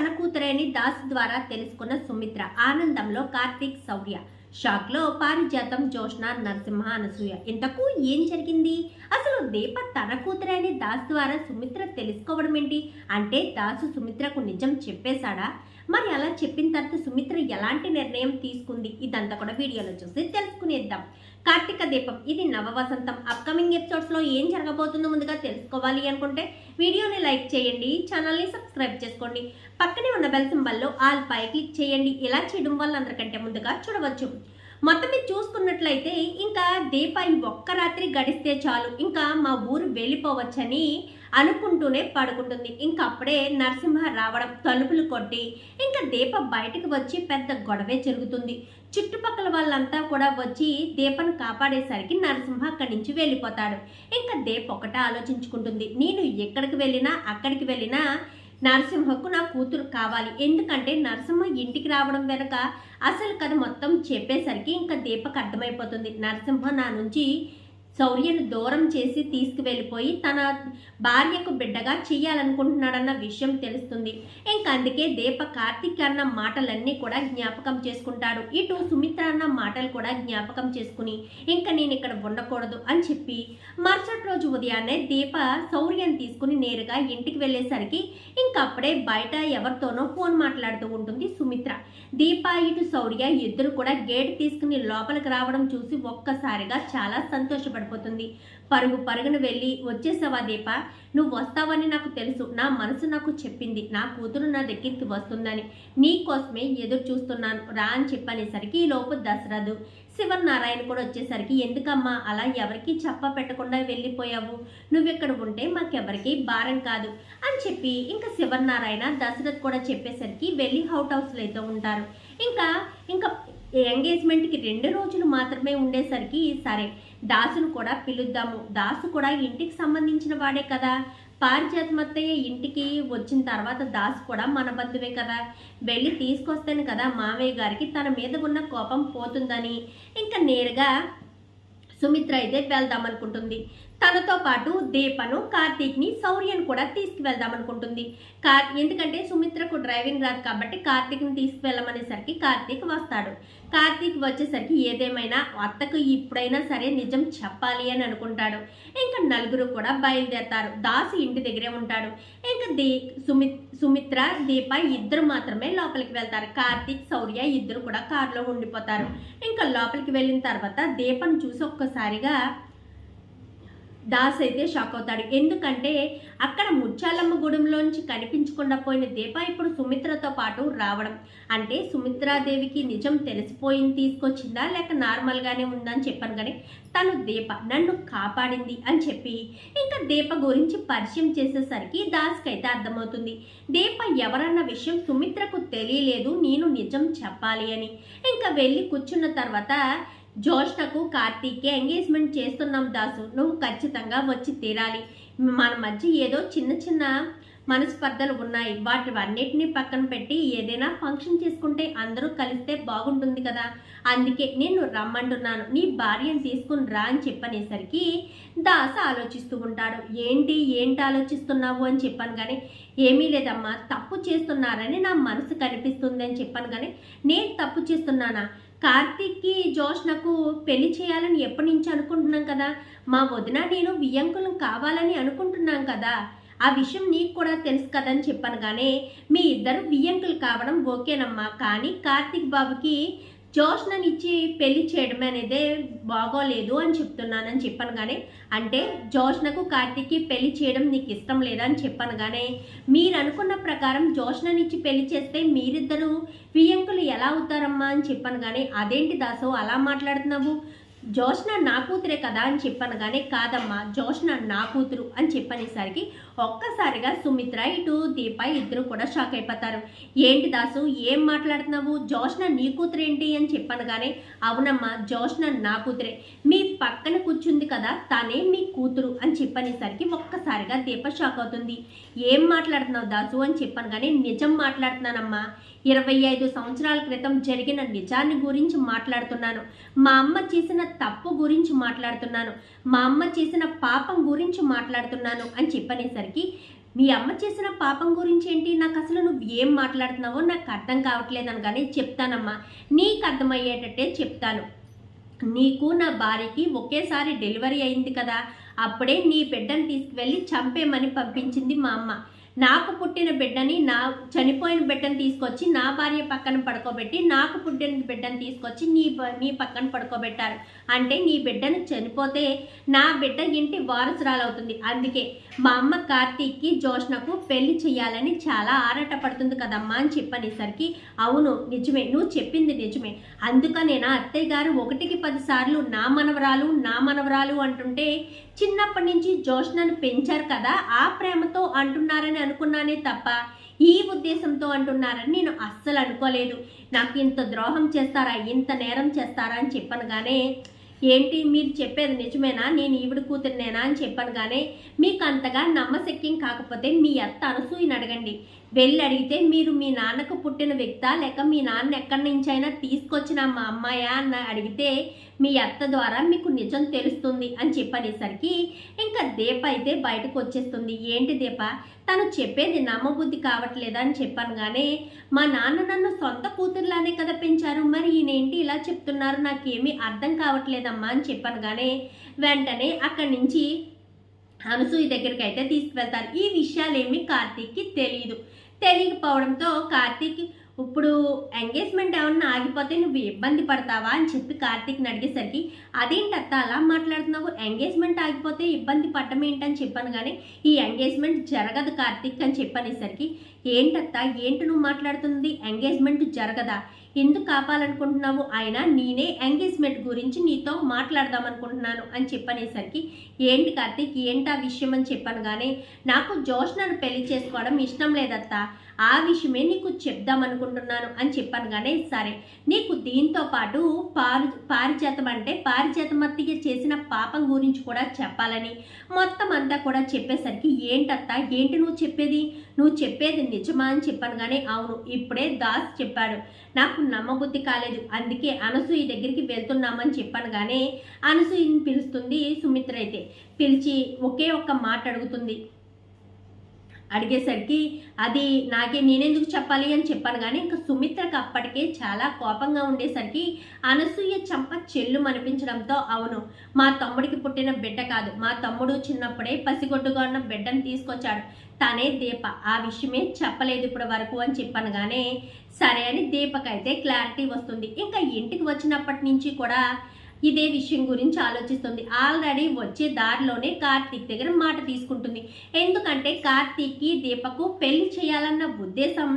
తన కూతురేని దాస్ ద్వారా తెలుసుకున్న సుమిత్ర. ఆనందంలో కార్తీక్ శౌర్య. షాక్లో పారిజాతం జోష్న నరసింహ అనసూయ. ఇంతకు ఏం జరిగింది? అసలు దీప తన కూతురేని దాస్ ద్వారా సుమిత్ర తెలుసుకోవడం ఏంటి? అంటే దాసు సుమిత్రకు నిజం చెప్పేశాడా? మరి అలా చెప్పిన తర్వాత సుమిత్ర ఎలాంటి నిర్ణయం తీసుకుంది? ఇదంతా కూడా వీడియోలో చూసి తెలుసుకునేద్దాం. కార్తీక దీపం. ఇది నవవసంతం. అప్కమింగ్ ఎపిసోడ్స్లో ఏం జరగబోతుందో ముందుగా తెలుసుకోవాలి అనుకుంటే వీడియోని లైక్ చేయండి ఛానల్ని సబ్స్క్రైబ్ చేసుకోండి. పక్కనే ఉన్న బెల్ సింబల్లో ఆల్ పై క్లిక్ చేయండి. ఇలా చేయడం వల్ల అందరికంటే ముందుగా చూడవచ్చు. మొత్తం మీద చూసుకున్నట్లయితే ఇంకా దీపాయి ఒక్క రాత్రి గడిస్తే చాలు. ఇంకా మా ఊరు వెళ్ళిపోవచ్చని అనుకుంటూనే పడుకుంటుంది. ఇంకా అప్పుడే నరసింహ రావడం తలుపులు కొట్టి ఇంకా దీప బయటకు వచ్చి పెద్ద గొడవే జరుగుతుంది. చుట్టుపక్కల వాళ్ళంతా కూడా వచ్చి దీపను కాపాడేసరికి నరసింహ అక్కడి నుంచి వెళ్ళిపోతాడు. ఇంకా దీప ఒకటే ఆలోచించుకుంటుంది. నేను ఎక్కడికి వెళ్ళినా అక్కడికి వెళ్ళినా నరసింహకు నా కూతురు కావాలి. ఎందుకంటే నరసింహ ఇంటికి రావడం వెనక అసలు కథ మొత్తం చెప్పేసరికి ఇంకా దీపకు అర్థమైపోతుంది. నరసింహ నా నుంచి శౌర్యను దూరం చేసి తీసుకువెళ్ళిపోయి తన భార్యకు బిడ్డగా చేయాలనుకుంటున్నాడన్న విషయం తెలుస్తుంది. ఇంకందుకే దీప కార్తిక్ అన్న మాటలన్నీ కూడా జ్ఞాపకం చేసుకుంటాడు. ఇటు సుమిత్ర అన్న మాటలు కూడా జ్ఞాపకం చేసుకుని ఇంకా నేను ఇక్కడ ఉండకూడదు అని చెప్పి మరుసటి రోజు ఉదయాన్నే దీప శౌర్యం తీసుకుని నేరుగా ఇంటికి వెళ్ళేసరికి ఇంకప్పుడే బయట ఎవరితోనో ఫోన్ మాట్లాడుతూ ఉంటుంది సుమిత్ర. దీప ఇటు శౌర్య ఇద్దరు కూడా గేట్ తీసుకుని లోపలికి రావడం చూసి ఒక్కసారిగా చాలా సంతోషపడుతుంది సంతోషపడిపోతుంది పరుగు పరుగున వెళ్ళి వచ్చేసావా దీప నువ్వు వస్తావని నాకు తెలుసు. నా మనసు నాకు చెప్పింది. నా కూతురు నా దగ్గరికి వస్తుందని. నీ కోసమే ఎదురు చూస్తున్నాను. రా అని చెప్పనేసరికి ఈ లోపు దశరథు శివనారాయణ కూడా వచ్చేసరికి ఎందుకమ్మా? అలా ఎవరికి చెప్ప పెట్టకుండా వెళ్ళిపోయావు? నువ్వు ఇక్కడ ఉంటే మాకెవరికి భారం కాదు అని చెప్పి ఇంకా శివనారాయణ దశరథ్ కూడా చెప్పేసరికి వెళ్ళి హౌట్ హౌస్లో అయితే ఉంటారు. ఇంకా ఇంకా ఎంగేజ్మెంట్కి రెండు రోజులు మాత్రమే ఉండేసరికి సరే దాసును కూడా పిలుద్దాము. దాసు కూడా ఇంటికి సంబంధించిన వాడే కదా. పారిజాతమత్తయ్య ఇంటికి వచ్చిన తర్వాత దాసు కూడా మన బంధువే కదా. వెళ్ళి తీసుకొస్తేనే కదా మామయ్య గారికి. తన మీద ఉన్న కోపం పోతుందని. ఇంకా నేరుగా సుమిత్ర అయితే వెళ్దాం అనుకుంటుంది. తనతో పాటు దీపను కార్తీక్ని శౌర్యను కూడా తీసుకువెళ్దాం అనుకుంటుంది కార్ ఎందుకంటే సుమిత్రకు డ్రైవింగ్ రాదు కాబట్టి కార్తీక్ని తీసుకువెళ్ళమనేసరికి కార్తీక్ వస్తాడు. కార్తీక్ వచ్చేసరికి ఏదేమైనా అత్తకు ఇప్పుడైనా సరే నిజం చెప్పాలి అని అనుకుంటాడు. ఇంకా నలుగురు కూడా బయలుదేరతారు. దాసు ఇంటి దగ్గరే ఉంటాడు. ఇంకా దీ సుమిత్ సుమిత్ర దీప ఇద్దరు మాత్రమే లోపలికి వెళ్తారు. కార్తీక్ శౌర్య ఇద్దరు కూడా కారులో ఉండిపోతారు. ఇంకా లోపలికి వెళ్ళిన తర్వాత దీపను చూసి ఒక్కసారిగా దాస్ అయితే షాక్ అవుతాడు. ఎందుకంటే అక్కడ ముత్యాలమ్మ గూడెంలోంచి కనిపించకుండా పోయిన దీప ఇప్పుడు సుమిత్రతో పాటు రావడం. అంటే సుమిత్రాదేవికి నిజం తెలిసిపోయింది తీసుకొచ్చిందా? లేక నార్మల్గానే ఉందని చెప్పాను కానీ తను దీప నన్ను కాపాడింది అని చెప్పి ఇంకా దీప గురించి పరిచయం చేసేసరికి దాస్కి అయితే అర్థమవుతుంది. దీప ఎవరన్న విషయం సుమిత్రకు తెలియలేదు నేను నిజం చెప్పాలి అని. ఇంకా వెళ్ళి కూర్చున్న తర్వాత జోష్నకు కార్తీక్కి ఎంగేజ్మెంట్ చేస్తున్నాం దాసు. నువ్వు ఖచ్చితంగా వచ్చి తీరాలి. మన మధ్య ఏదో చిన్న చిన్న మనస్పర్ధలు ఉన్నాయి. వాటి అన్నిటిని పక్కన పెట్టి ఏదైనా ఫంక్షన్ చేసుకుంటే అందరూ కలిస్తే బాగుంటుంది కదా. అందుకే నేను రమ్మంటున్నాను. నీ భార్యను తీసుకుని రా అని చెప్పనేసరికి దాస ఆలోచిస్తూ ఉంటాడు. ఏంటి ఏంటి ఆలోచిస్తున్నావు అని చెప్పాను కానీ ఏమీ లేదమ్మా. తప్పు చేస్తున్నారని నా మనసు కనిపిస్తుంది అని చెప్పాను కానీ నేను తప్పు చేస్తున్నానా? కార్తీక్కి జోష్నకు పెళ్ళి చేయాలని ఎప్పటి నుంచి అనుకుంటున్నాం కదా? మా వదిన నేను వియ్యంకులం కావాలని అనుకుంటున్నాం కదా? ఆ విషయం నీకు కూడా తెలుసు కదని చెప్పాను కానీ మీ ఇద్దరు వియ్యంకులు కావడం ఓకేనమ్మా. కానీ కార్తీక్ బాబుకి జోష్ననిచ్చి పెళ్ళి చేయడం అనేది బాగోలేదు అని చెప్తున్నానని చెప్పాను కానీ అంటే జోష్నకు కార్తీక్కి పెళ్ళి చేయడం నీకు ఇష్టం లేదని చెప్పాను కానీ మీరు అనుకున్న ప్రకారం జోష్ననిచ్చి పెళ్ళి చేస్తే మీరిద్దరూ వియ్యంకులు ఎలా అవుతారమ్మా అని చెప్పాను కానీ అదేంటి దాసు అలా మాట్లాడుతున్నావు? జోష్న నా కూతురే కదా? అని చెప్పాను కానీ కాదమ్మా జోష్న నా కూతురు అని చెప్పనేసరికి ఒక్కసారిగా సుమిత్ర ఇటు దీప ఇద్దరు కూడా షాక్ అయిపోతారు. ఏంటి దాసు ఏం మాట్లాడుతున్నావు? జోష్న నీ కూతురు ఏంటి అని చెప్పాను కానీ అవునమ్మా జోష్న నా కూతురే. మీ పక్కన కూర్చుంది కదా తనే మీ కూతురు అని చెప్పనేసరికి ఒక్కసారిగా దీప షాక్ అవుతుంది. ఏం మాట్లాడుతున్నావు దాసు అని చెప్పాను కానీ నిజం మాట్లాడుతున్నానమ్మా. ఇరవై ఐదు సంవత్సరాల క్రితం జరిగిన నిజాన్ని గురించి మాట్లాడుతున్నాను. మా అమ్మ చేసిన తప్పు గురించి మాట్లాడుతున్నాను. మా అమ్మ చేసిన పాపం గురించి మాట్లాడుతున్నాను అని చెప్పనేసరికి మీ అమ్మ చేసిన పాపం గురించి ఏంటి? నాకు అసలు నువ్వు ఏం మాట్లాడుతున్నావో నాకు అర్థం కావట్లేదు అనగానే చెప్తానమ్మా. నీకు అర్థమయ్యేటట్టే చెప్తాను. నీకు నా భార్యకి ఒకేసారి డెలివరీ అయింది కదా. అప్పుడే నీ బిడ్డను తీసుకువెళ్ళి చంపేమని పంపించింది మా అమ్మ. నాకు పుట్టిన బిడ్డని నా చనిపోయిన బిడ్డను తీసుకొచ్చి నా భార్య పక్కన పడుకోబెట్టి నాకు పుట్టిన బిడ్డను తీసుకొచ్చి నీ నీ పక్కన పడుకోబెట్టారు. అంటే నీ బిడ్డను చనిపోతే నా బిడ్డ ఇంటి వారసురాలు అవుతుంది అందుకే మా అమ్మ కార్తీక్కి జోష్నకు పెళ్ళి చేయాలని చాలా ఆరాటపడుతుంది కదమ్మా అని చెప్పనేసరికి అవును నిజమే నువ్వు చెప్పింది నిజమే. అందుకనే నా అత్తయ్య గారు ఒకటికి పదిసార్లు నా మనవరాలు నా మనవరాలు అంటుంటే చిన్నప్పటి నుంచి జోష్నను పెంచారు కదా ఆ ప్రేమతో అంటున్నారని అనుకున్నానే తప్ప ఈ ఉద్దేశంతో అంటున్నారని నేను అస్సలు అనుకోలేదు. నాకు ఇంత ద్రోహం చేస్తారా ఇంత నేరం చేస్తారా అని చెప్పనుగానే కానీ ఏంటి మీరు చెప్పేది నిజమేనా? నేను ఈవిడ కూతురునేనా? అని చెప్పాను కానీ మీకు అంతగా నమ్మశక్యం కాకపోతే మీ అత్త అనసూయని అడగండి. వెళ్ళి అడిగితే మీరు మీ నాన్నకు పుట్టిన వ్యక్తా? లేక మీ నాన్న ఎక్కడి నుంచైనా తీసుకొచ్చిన మా అమ్మాయా? అని అడిగితే మీ అత్త ద్వారా మీకు నిజం తెలుస్తుంది అని చెప్పనేసరికి ఇంకా దీప అయితే బయటకు వచ్చేస్తుంది. ఏంటి దీప? తను చెప్పేది నమ్మబుద్ధి కావట్లేదా అని చెప్పాను కానీ మా నాన్న నన్ను సొంత కూతురులానే కదా పెంచారు. మరి ఈయనేంటి ఇలా చెప్తున్నారు? నాకేమీ అర్థం కావట్లేదమ్మా అని చెప్పాను కానీ వెంటనే అక్కడి నుంచి అనసూయ దగ్గరికి అయితే తీసుకువెళ్తారు. ఈ విషయాలేమి కార్తీక్కి తెలియదు తెలియకపోవడంతో కార్తీక్ ఇప్పుడు ఎంగేజ్మెంట్ ఏమన్నా ఆగిపోతే నువ్వు ఇబ్బంది పడతావా? అని చెప్పి కార్తీక్ని అడిగేసరికి అదేంటత్త అలా మాట్లాడుతున్నావు? ఎంగేజ్మెంట్ ఆగిపోతే ఇబ్బంది పడటం ఏంటని చెప్పాను కానీ ఈ ఎంగేజ్మెంట్ జరగదు కార్తీక్ అని చెప్పనేసరికి ఏంటత్తా? ఏంటి నువ్వు మాట్లాడుతుంది? ఎంగేజ్మెంట్ జరగదా? ఎందుకు కాపాలనుకుంటున్నావు? ఆయన నేనే ఎంగేజ్మెంట్ గురించి నీతో మాట్లాడదాం అనుకుంటున్నాను అని చెప్పనేసరికి ఏంటి కార్తీక్? ఏంటి ఆ విషయం అని చెప్పాను కానీ నాకు జోష్నను పెళ్ళి చేసుకోవడం ఇష్టం లేదత్తా. ఆ విషయమే నీకు చెప్దాం అనుకుంటున్నాను అని చెప్పాను కానీ సరే నీకు దీంతో పాటు పారి పారిజాతం అంటే పారిజాతమత్తిగా చేసిన పాపం గురించి కూడా చెప్పాలని మొత్తం అంతా కూడా చెప్పేసరికి ఏంటత్తా? ఏంటి నువ్వు చెప్పేది? నువ్వు చెప్పేది నిజమా అని చెప్పాను కానీ అవును ఇప్పుడే దాస్ చెప్పాడు. నాకు నమ్మబుద్ధి కాలేదు. అందుకే అనసూయ దగ్గరికి వెళ్తున్నామని చెప్పాను కానీ అనసూయని పిలుస్తుంది సుమిత్ర అయితే. పిలిచి ఒకే ఒక్క మాట అడుగుతుంది. అడిగేసరికి అది నాకే నేనెందుకు చెప్పాలి అని చెప్పాను కానీ ఇంకా సుమిత్రకు అప్పటికే చాలా కోపంగా ఉండేసరికి అనసూయ చంప చెల్లు అనిపించడంతో అవును మా తమ్ముడికి పుట్టిన బిడ్డ కాదు. మా తమ్ముడు చిన్నప్పుడే పసిగొడ్డుగా ఉన్న బిడ్డను తీసుకొచ్చాడు. తనే దీప. ఆ విషయమే చెప్పలేదు ఇప్పటి వరకు అని చెప్పాను కానీ సరే అని దీపకైతే క్లారిటీ వస్తుంది. ఇంకా ఇంటికి వచ్చినప్పటి నుంచి కూడా ఇదే విషయం గురించి ఆలోచిస్తుంది. ఆల్రెడీ వచ్చే దారిలోనే కార్తీక్ దగ్గర మాట తీసుకుంటుంది. ఎందుకంటే కార్తీక్కి దీపకు పెళ్ళి చేయాలన్న ఉద్దేశం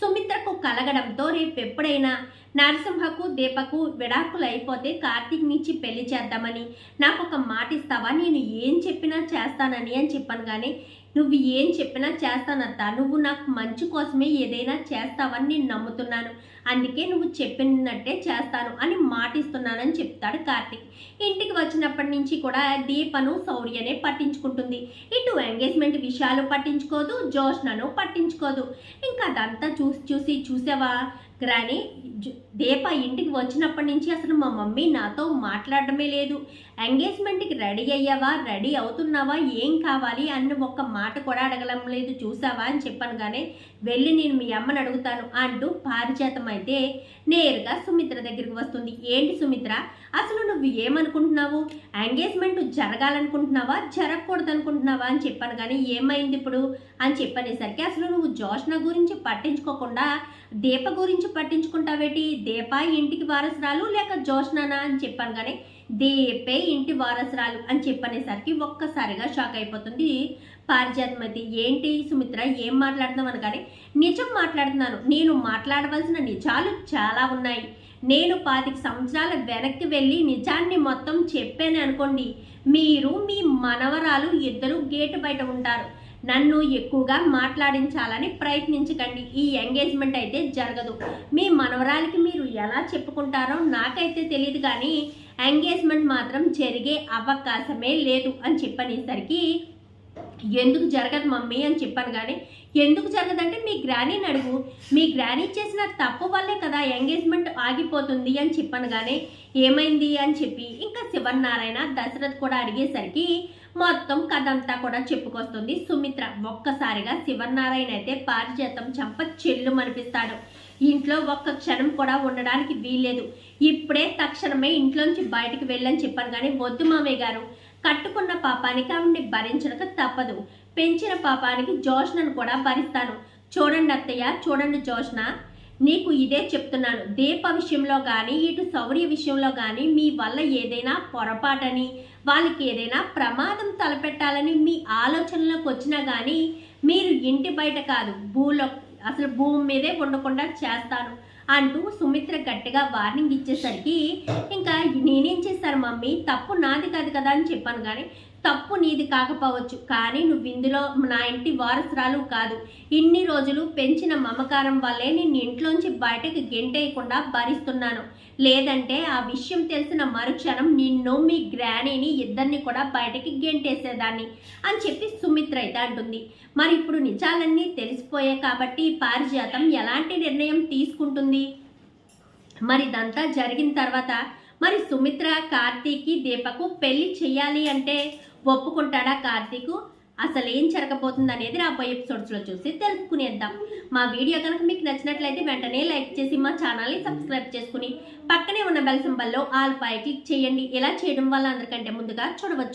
సుమిత్రకు కలగడంతో రేపు ఎప్పుడైనా నరసింహకు దీపకు విడాకులు అయిపోతే కార్తీక్ నుంచి పెళ్ళి చేద్దామని నాకు ఒక మాట ఇస్తావా నేను ఏం చెప్పినా చేస్తానని అని చెప్పాను కానీ నువ్వు ఏం చెప్పినా చేస్తానత్తా. నువ్వు నాకు మంచి కోసమే ఏదైనా చేస్తావని నేను నమ్ముతున్నాను. అందుకే నువ్వు చెప్పినట్టే చేస్తాను అని మాటిస్తున్నానని చెప్తాడు కార్తిక్. ఇంటికి వచ్చినప్పటి నుంచి కూడా దీపను శౌర్యనే పట్టించుకుంటుంది. ఇటు ఎంగేజ్మెంట్ విషయాలు పట్టించుకోదు జోష్నను పట్టించుకోదు. ఇంకా అదంతా చూసి చూసి చూసావా? కానీ దీప ఇంటికి వచ్చినప్పటి నుంచి అసలు మా మమ్మీ నాతో మాట్లాడమే లేదు. ఎంగేజ్మెంట్కి రెడీ అయ్యావా? రెడీ అవుతున్నావా? ఏం కావాలి? అన్న ఒక్క మాట కూడా అడగడం లేదు. చూసావా? అని చెప్పాను కానీ వెళ్ళి నేను మీ అమ్మని అడుగుతాను అంటూ పారిజాతం అయితే నేరుగా సుమిత్ర దగ్గరికి వస్తుంది. ఏంటి సుమిత్ర? అసలు నువ్వు ఏమనుకుంటున్నావు? ఎంగేజ్మెంట్ జరగాలనుకుంటున్నావా? జరగకూడదు అనుకుంటున్నావా అని చెప్పాను కానీ ఏమైంది ఇప్పుడు? అని చెప్పనేసరికి అసలు నువ్వు జోష్న గురించి పట్టించుకోకుండా దీప గురించి పట్టించుకుంటావేటి? దీప ఇంటికి వారసురాలు లేక జోష్నానా అని చెప్పాను కానీ దీపే ఇంటి వారసురాలు అని చెప్పనేసరికి ఒక్కసారిగా షాక్ అయిపోతుంది. పారిజాతమతి. ఏంటి సుమిత్ర ఏం మాట్లాడుతున్నాం అనగానే నిజం మాట్లాడుతున్నాను. నేను మాట్లాడవలసిన నిజాలు చాలా ఉన్నాయి. నేను పాతిక సంవత్సరాల వెనక్కి వెళ్ళి నిజాన్ని మొత్తం చెప్పాను అనుకోండి. మీరు మీ మనవరాలు ఇద్దరు గేటు బయట ఉంటారు. నన్ను ఎక్కువగా మాట్లాడించాలని ప్రయత్నించకండి. ఈ ఎంగేజ్మెంట్ అయితే జరగదు. మీ మనవరాలకి మీరు ఎలా చెప్పుకుంటారో నాకైతే తెలియదు కానీ ఎంగేజ్మెంట్ మాత్రం జరిగే అవకాశమే లేదు అని చెప్పనేసరికి ఎందుకు జరగదు మమ్మీ అని చెప్పాను కానీ ఎందుకు జరగదంటే మీ గ్రానీని అడుగు. మీ గ్రానీ చేసిన తప్పు వల్లే కదా ఎంగేజ్మెంట్ ఆగిపోతుంది అని చెప్పాను కానీ ఏమైంది అని చెప్పి ఇంకా శివనారాయణ దశరథ్ కూడా అడిగేసరికి మొత్తం కథ అంతా కూడా చెప్పుకొస్తుంది. సుమిత్ర ఒక్కసారిగా శివనారాయణ అయితే పారిజాతం చంప చెల్లు మనిపిస్తాడు ఇంట్లో ఒక్క క్షణం కూడా ఉండడానికి వీల్లేదు. ఇప్పుడే తక్షణమే ఇంట్లోంచి బయటికి వెళ్ళని చెప్పాను కానీ వద్దు మామయ్య గారు. కట్టుకున్న పాపానికి ఆవిడ్ని భరించక తప్పదు. పెంచిన పాపానికి జోష్నను కూడా భరిస్తాను. చూడండి అత్తయ్య చూడండి జోష్న. నీకు ఇదే చెప్తున్నాను. దీప విషయంలో కానీ ఇటు శౌర్య విషయంలో కానీ మీ వల్ల ఏదైనా పొరపాటని వాళ్ళకి ఏదైనా ప్రమాదం తలపెట్టాలని మీ ఆలోచనలోకి వచ్చినా కానీ మీరు ఇంటి బయట కాదు భూలో అసలు భూమి మీదే ఉండకుండా చేస్తాను. అంటూ సుమిత్ర గట్టిగా వార్నింగ్ ఇచ్చేసరికి ఇంకా నేనేం చేశాను మమ్మీ? తప్పు నాది కాదు కదా అని చెప్పాను. కానీ తప్పు నీది కాకపోవచ్చు కానీ నువ్వు ఇందులో నా ఇంటి వారసురాలు కాదు. ఇన్ని రోజులు పెంచిన మమకారం వల్లే నేను ఇంట్లోంచి బయటకు గెంటేయకుండా భరిస్తున్నాను. లేదంటే ఆ విషయం తెలిసిన మరుక్షణం నిన్ను మీ గ్రానీని ఇద్దరిని కూడా బయటకి గెంటేసేదాన్ని అని చెప్పి సుమిత్ర అయితే అంటుంది. మరి ఇప్పుడు నిజాలన్నీ తెలిసిపోయాయి కాబట్టి పారిజాతం ఎలాంటి నిర్ణయం తీసుకుంటుంది? మరి ఇదంతా జరిగిన తర్వాత మరి సుమిత్ర కార్తీక్కి దీపకు పెళ్ళి చేయాలి అంటే ఒప్పుకుంటాడా కార్తీకు? అసలు ఏం జరగబోతుంది అనేది రాబోయే ఎపిసోడ్స్లో చూసి తెలుసుకునేద్దాం. మా వీడియో కనుక మీకు నచ్చినట్లయితే వెంటనే లైక్ చేసి మా ఛానల్ని సబ్స్క్రైబ్ చేసుకుని పక్కనే ఉన్న బెల్ సింబల్లో ఆల్ పై క్లిక్ చేయండి. ఇలా చేయడం వల్ల అందరికంటే ముందుగా చూడవచ్చు.